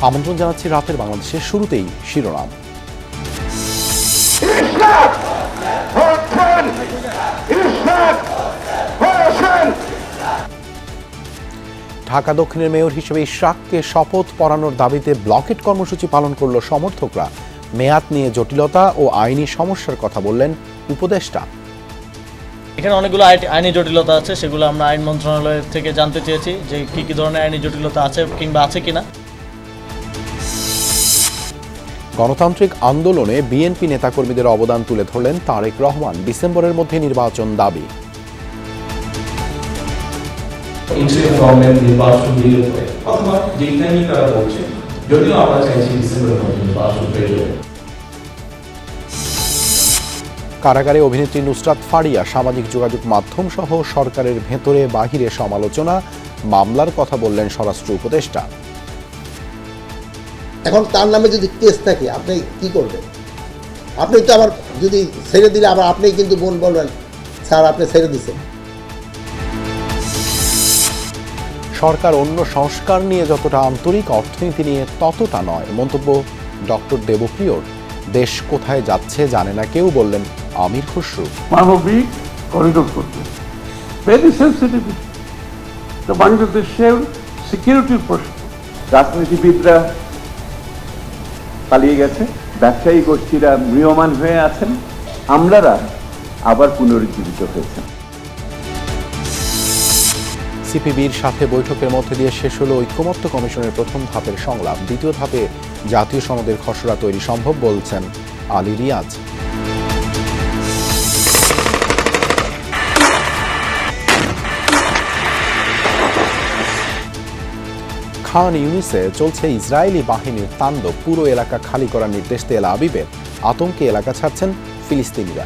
আমন্ত্রণ জানাচ্ছি রাতের বাংলাদেশের শুরুতেই শিরোনাম। ঢাকা দক্ষিণের মেয়র হিসেবে ইশরাককে শপথ পড়ানোর দাবিতে ব্লকেট কর্মসূচি পালন করল সমর্থকরা। মেয়াদ নিয়ে জটিলতা ও আইনি সমস্যার কথা বললেন উপদেষ্টা। এখানে অনেকগুলো আই- আইনি জটিলতা আছে সেগুলো আমরা আইন মন্ত্রণালয়ের থেকে জানতে চেয়েছি যে কী কী ধরনের আইনি জটিলতা আছে কিংবা আছে কিনা। গণতান্ত্রিক আন্দোলনে বিএনপি নেতাকর্মীদের অবদান তুলে ধরলেন তারেক রহমান ডিসেম্বরের মধ্যে নির্বাচন দাবি। যদিও আমরা চাইছি কারাগারে অভিনেত্রী নুসরাত ফারিয়া সামাজিক যোগাযোগ মাধ্যম সহ সরকারের ভেতরে বাহিরে সমালোচনা মামলার কথা বললেন স্বরাষ্ট্র উপদেষ্টা। এখন তার নামে যদি কেস থাকে আপনি কি করবেন? আপনি তো আবার যদি ছেড়ে দিলে আবার আপনি কিন্তু বোন বলবেন স্যার আপনি ছেড়ে দিচ্ছেন সরকার অন্য সংস্কার নিয়ে যতটা আন্তরিক অর্থনীতি নিয়ে ততটা নয়। মন্তব্য ডক্টর দেবপ্রিয়র। দেশ কোথায় যাচ্ছে জানে না কেউ বললেন আমির খসরু। মানবিক করিডোর করতে। ভেরি সেন্সিটিভ তো বাংলাদেশের সিকিউরিটির প্রশ্ন। রাজনীতিবিদরা পালিয়ে গেছে। ব্যবসায়ী গোষ্ঠীরা মৃয়মান হয়ে আছেন। আমরারা আবার পুনরুজ্জীবিত হয়েছেন। সিপিবির সাথে বৈঠকের মধ্যে দিয়ে শেষ হলো ঐক্যমত্য কমিশনের প্রথম ধাপের সংলাপ। দ্বিতীয় ধাপে জাতীয় সনদের খসড়া তৈরি সম্ভব বলছেন আলী রিয়াজ। খান ইউনিসে চলছে ইসরায়েলি বাহিনীর তাণ্ডব। পুরো এলাকা খালি করার নির্দেশ তেল আবিবের আতঙ্কে এলাকা ছাড়ছেন ফিলিস্তিনিরা।